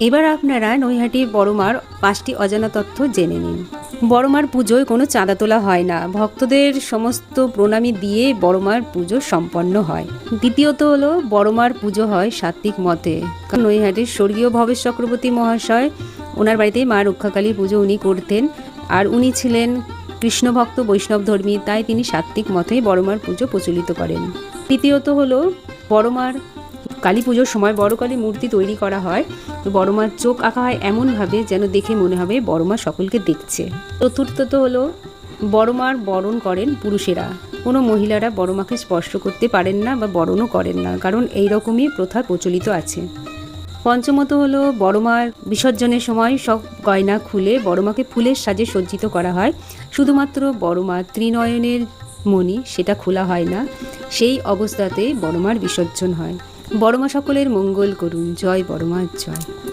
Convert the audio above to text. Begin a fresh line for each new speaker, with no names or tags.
এবার আপনারা নৈহাটির বড়মার পাঁচটি অজানা তথ্য জেনে নিন। বড়মার পুজোয় কোনো চাঁদা তোলা হয় না। ভক্তদের সমস্ত প্রণামী দিয়ে বড়মার পুজো সম্পন্ন হয়। দ্বিতীয়ত হলো, বড়মার পুজো হয় সাত্বিক মতে। নৈহাটির স্বর্গীয় ভবেশ চক্রবর্তী মহাশয়, ওনার বাড়িতে মা রক্ষাকালী পুজো উনি করতেন। আর উনি ছিলেন কৃষ্ণভক্ত বৈষ্ণব ধর্মী, তাই তিনি সাত্বিক মতেই বড়মার পুজো প্রচলিত করেন। তৃতীয়ত হলো, বড়মার কালী পুজোর সময় বড় কালী মূর্তি তৈরি করা হয়। তো বড়মার চোখ আঁকা হয় এমনভাবে যেন দেখে মনে হবে বড়মা সকলকে দেখছে। চতুর্থত হলো বড়মার বরণ করেন পুরুষেরা। কোনো মহিলারা বড়মাকে স্পর্শ করতে পারেন না বা বরণও করেন না, কারণ এই রকমই প্রথা প্রচলিত আছে। পঞ্চমত হলো বড়মার বিসর্জনের সময় সব গয়না খুলে বড়মাকে ফুলের সাজে সজ্জিত করা হয়। শুধুমাত্র বড়মা ত্রিনয়নের মণি সেটা খোলা হয় না, সেই অবস্থাতে বড়মার বিসর্জন হয়। বড়মা সকলের মঙ্গল করুন। জয় বড়মার জয়।